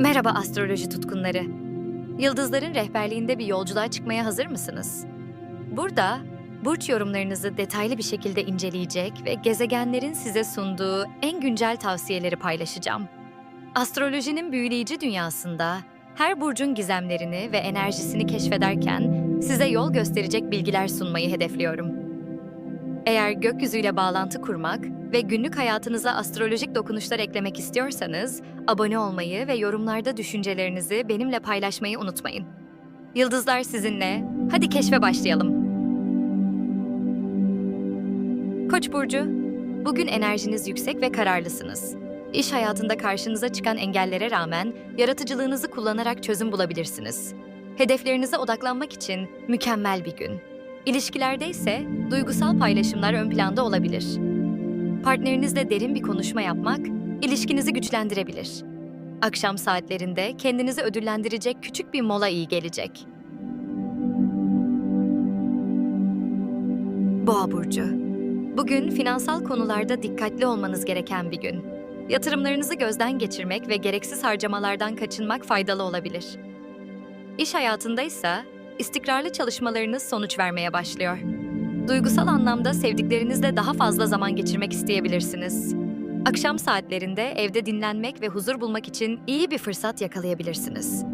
Merhaba astroloji tutkunları. Yıldızların rehberliğinde bir yolculuğa çıkmaya hazır mısınız? Burada burç yorumlarınızı detaylı bir şekilde inceleyecek ve gezegenlerin size sunduğu en güncel tavsiyeleri paylaşacağım. Astrolojinin büyüleyici dünyasında her burcun gizemlerini ve enerjisini keşfederken size yol gösterecek bilgiler sunmayı hedefliyorum. Eğer gökyüzüyle bağlantı kurmak ve günlük hayatınıza astrolojik dokunuşlar eklemek istiyorsanız, abone olmayı ve yorumlarda düşüncelerinizi benimle paylaşmayı unutmayın. Yıldızlar sizinle. Hadi keşfe başlayalım. Koç burcu, bugün enerjiniz yüksek ve kararlısınız. İş hayatında karşınıza çıkan engellere rağmen yaratıcılığınızı kullanarak çözüm bulabilirsiniz. Hedeflerinize odaklanmak için mükemmel bir gün. İlişkilerde ise duygusal paylaşımlar ön planda olabilir. Partnerinizle derin bir konuşma yapmak ilişkinizi güçlendirebilir. Akşam saatlerinde kendinizi ödüllendirecek küçük bir mola iyi gelecek. Boğa burcu. Bugün finansal konularda dikkatli olmanız gereken bir gün. Yatırımlarınızı gözden geçirmek ve gereksiz harcamalardan kaçınmak faydalı olabilir. İş hayatında ise istikrarlı çalışmalarınız sonuç vermeye başlıyor. Duygusal anlamda sevdiklerinizle daha fazla zaman geçirmek isteyebilirsiniz. Akşam saatlerinde evde dinlenmek ve huzur bulmak için iyi bir fırsat yakalayabilirsiniz.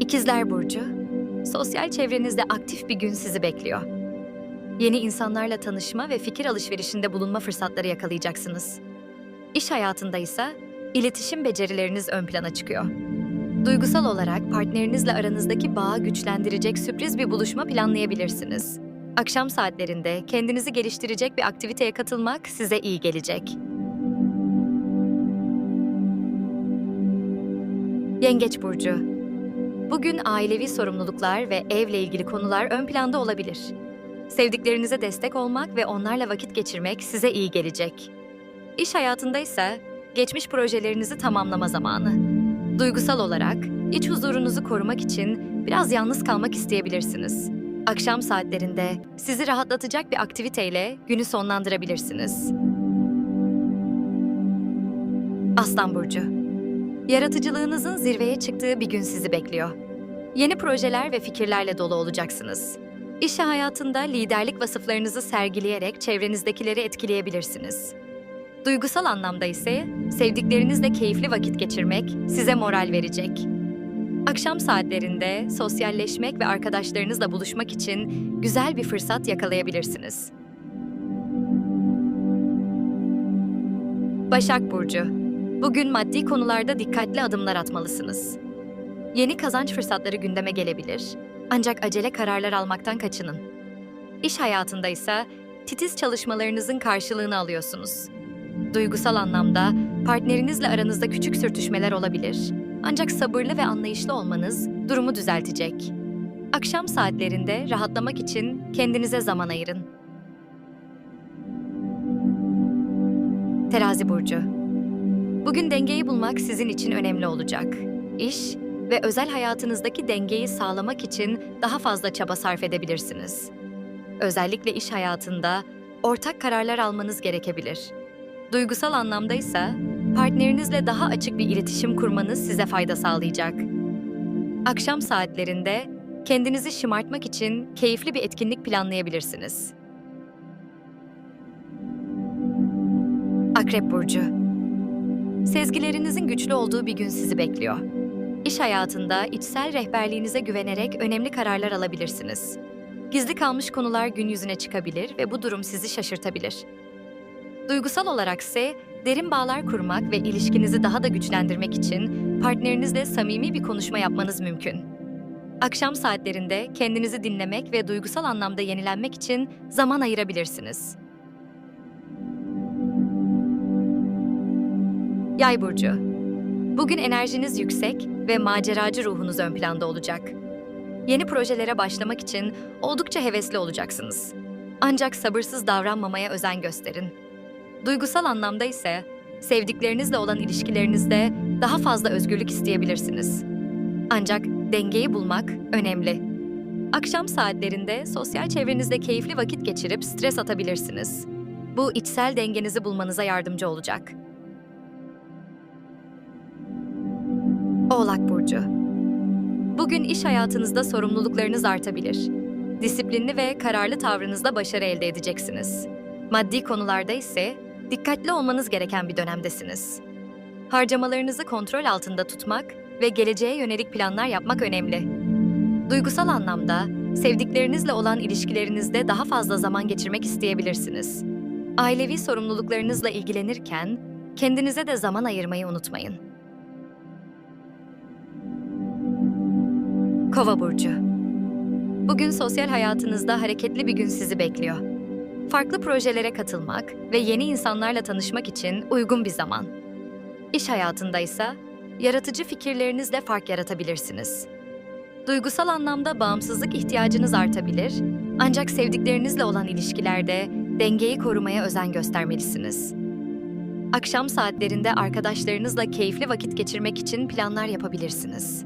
İkizler Burcu, sosyal çevrenizde aktif bir gün sizi bekliyor. Yeni insanlarla tanışma ve fikir alışverişinde bulunma fırsatları yakalayacaksınız. İş hayatında ise iletişim becerileriniz ön plana çıkıyor. Duygusal olarak partnerinizle aranızdaki bağı güçlendirecek sürpriz bir buluşma planlayabilirsiniz. Akşam saatlerinde kendinizi geliştirecek bir aktiviteye katılmak size iyi gelecek. Yengeç burcu. Bugün ailevi sorumluluklar ve evle ilgili konular ön planda olabilir. Sevdiklerinize destek olmak ve onlarla vakit geçirmek size iyi gelecek. İş hayatında ise geçmiş projelerinizi tamamlama zamanı. Duygusal olarak iç huzurunuzu korumak için biraz yalnız kalmak isteyebilirsiniz. Akşam saatlerinde sizi rahatlatacak bir aktiviteyle günü sonlandırabilirsiniz. Aslan burcu. Yaratıcılığınızın zirveye çıktığı bir gün sizi bekliyor. Yeni projeler ve fikirlerle dolu olacaksınız. İş hayatında liderlik vasıflarınızı sergileyerek çevrenizdekileri etkileyebilirsiniz. Duygusal anlamda ise sevdiklerinizle keyifli vakit geçirmek size moral verecek. Akşam saatlerinde sosyalleşmek ve arkadaşlarınızla buluşmak için güzel bir fırsat yakalayabilirsiniz. Başak Burcu Bugün maddi konularda dikkatli adımlar atmalısınız. Yeni kazanç fırsatları gündeme gelebilir ancak acele kararlar almaktan kaçının. İş hayatında ise titiz çalışmalarınızın karşılığını alıyorsunuz. Duygusal anlamda partnerinizle aranızda küçük sürtüşmeler olabilir. Ancak sabırlı ve anlayışlı olmanız durumu düzeltecek. Akşam saatlerinde rahatlamak için kendinize zaman ayırın. Terazi burcu. Bugün dengeyi bulmak sizin için önemli olacak. İş ve özel hayatınızdaki dengeyi sağlamak için daha fazla çaba sarf edebilirsiniz. Özellikle iş hayatında ortak kararlar almanız gerekebilir. Duygusal anlamda ise partnerinizle daha açık bir iletişim kurmanız size fayda sağlayacak. Akşam saatlerinde kendinizi şımartmak için keyifli bir etkinlik planlayabilirsiniz. Akrep burcu. Sezgilerinizin güçlü olduğu bir gün sizi bekliyor. İş hayatında içsel rehberliğinize güvenerek önemli kararlar alabilirsiniz. Gizli kalmış konular gün yüzüne çıkabilir ve bu durum sizi şaşırtabilir. Duygusal olarak ise derin bağlar kurmak ve ilişkinizi daha da güçlendirmek için partnerinizle samimi bir konuşma yapmanız mümkün. Akşam saatlerinde kendinizi dinlemek ve duygusal anlamda yenilenmek için zaman ayırabilirsiniz. Yay burcu. Bugün enerjiniz yüksek ve maceracı ruhunuz ön planda olacak. Yeni projelere başlamak için oldukça hevesli olacaksınız. Ancak sabırsız davranmamaya özen gösterin. Duygusal anlamda ise sevdiklerinizle olan ilişkilerinizde daha fazla özgürlük isteyebilirsiniz. Ancak dengeyi bulmak önemli. Akşam saatlerinde sosyal çevrenizde keyifli vakit geçirip stres atabilirsiniz. Bu içsel dengenizi bulmanıza yardımcı olacak. Oğlak burcu. Bugün iş hayatınızda sorumluluklarınız artabilir. Disiplinli ve kararlı tavrınızda başarı elde edeceksiniz. Maddi konularda ise dikkatli olmanız gereken bir dönemdesiniz. Harcamalarınızı kontrol altında tutmak ve geleceğe yönelik planlar yapmak önemli. Duygusal anlamda sevdiklerinizle olan ilişkilerinizde daha fazla zaman geçirmek isteyebilirsiniz. Ailevi sorumluluklarınızla ilgilenirken kendinize de zaman ayırmayı unutmayın. Kova burcu. Bugün sosyal hayatınızda hareketli bir gün sizi bekliyor. Farklı projelere katılmak ve yeni insanlarla tanışmak için uygun bir zaman. İş hayatında ise yaratıcı fikirlerinizle fark yaratabilirsiniz. Duygusal anlamda bağımsızlık ihtiyacınız artabilir, ancak sevdiklerinizle olan ilişkilerde dengeyi korumaya özen göstermelisiniz. Akşam saatlerinde arkadaşlarınızla keyifli vakit geçirmek için planlar yapabilirsiniz.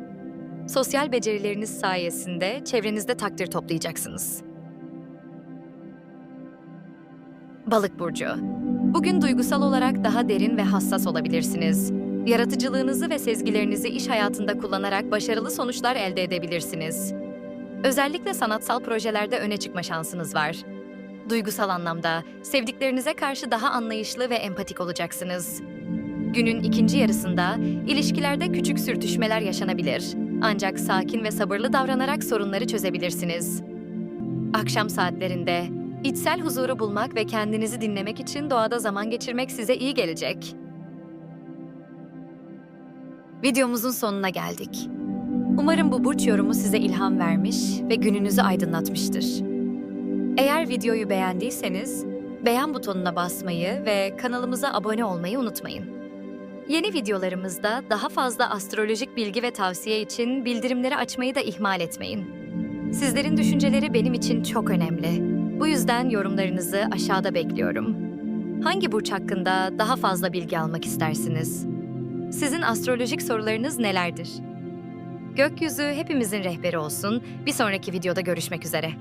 Sosyal becerileriniz sayesinde çevrenizde takdir toplayacaksınız. Balık burcu. Bugün duygusal olarak daha derin ve hassas olabilirsiniz. Yaratıcılığınızı ve sezgilerinizi iş hayatında kullanarak başarılı sonuçlar elde edebilirsiniz. Özellikle sanatsal projelerde öne çıkma şansınız var. Duygusal anlamda sevdiklerinize karşı daha anlayışlı ve empatik olacaksınız. Günün ikinci yarısında ilişkilerde küçük sürtüşmeler yaşanabilir. Ancak sakin ve sabırlı davranarak sorunları çözebilirsiniz. Akşam saatlerinde içsel huzuru bulmak ve kendinizi dinlemek için doğada zaman geçirmek size iyi gelecek. Videomuzun sonuna geldik. Umarım bu burç yorumu size ilham vermiş ve gününüzü aydınlatmıştır. Eğer videoyu beğendiyseniz beğen butonuna basmayı ve kanalımıza abone olmayı unutmayın. Yeni videolarımızda daha fazla astrolojik bilgi ve tavsiye için bildirimleri açmayı da ihmal etmeyin. Sizlerin düşünceleri benim için çok önemli. Bu yüzden yorumlarınızı aşağıda bekliyorum. Hangi burç hakkında daha fazla bilgi almak istersiniz? Sizin astrolojik sorularınız nelerdir? Gökyüzü hepimizin rehberi olsun. Bir sonraki videoda görüşmek üzere.